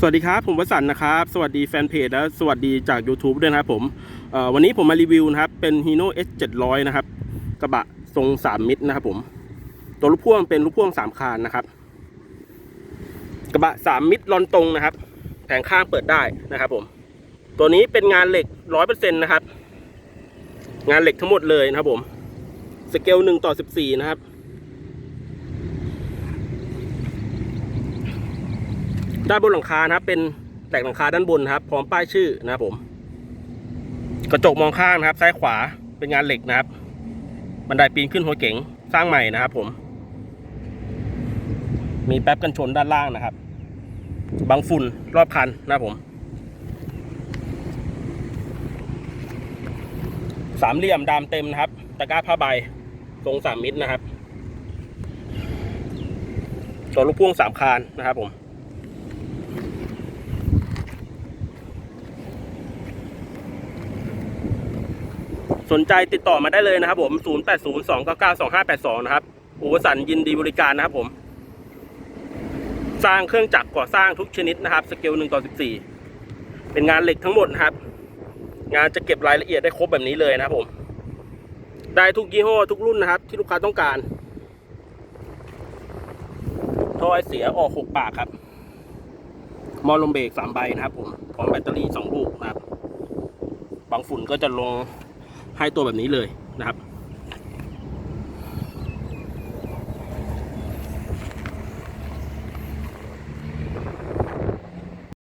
สวัสดีครับ ผมวสันนะครับ สวัสดีแฟนเพจและสวัสดีจาก YouTube ด้วยนะครับผมวันนี้ผมมารีวิวนะครับ เป็น Hino S 700นะครับ กระบะทรง 3 มิตรนะครับผม ตัวลูกพ่วงเป็นลูกพ่วง 3 คานนะครับ กระบะ 3 มิตรลอนตรงนะครับ แผงข้างเปิดได้นะครับผม ตัวนี้เป็นงานเหล็ก 100%นะครับ งานเหล็กทั้งหมดเลยนะครับผม สเกล1ต่อ 14 นะครับ ด้านบนหลังคานะครับ เป็นแตกหลังคาด้านบนครับ พร้อมป้ายชื่อนะครับผม กระจกมองข้างนะครับ ซ้ายขวาเป็นงานเหล็กนะครับ บันไดปีนขึ้นหัวเก๋งสร้างใหม่นะครับผม มีแป๊บกันชนด้านล่างนะครับบังฝุ่นรอบคันนะครับผมสามเหลี่ยมดามเต็มนะครับ ตะกร้าผ้าใบทรงสามมิตรนะครับตัวลูกพ่วงสามคานนะครับผม สนใจติดต่อมาได้เลยนะครับผม0802992582นะครับอุปสันยินดีบริการนะครับผม สร้างเครื่องจักรก่อสร้างทุกชนิดนะครับ สเกล1ต่อ14 เป็นงานเหล็กทั้งหมดนะครับ งานจะเก็บรายละเอียดได้ครบแบบนี้เลยนะครับผม ได้ทุกยี่ห้อทุกรุ่นนะครับ ที่ลูกค้าต้องการท่อไอเสียออกหกปากครับมอลมเบรกสามใบนะครับผม พร้อมแบตเตอรี่สองลูกนะครับ บางฝุ่นก็จะลง ให้ตัวแบบนี้เลยนะครับ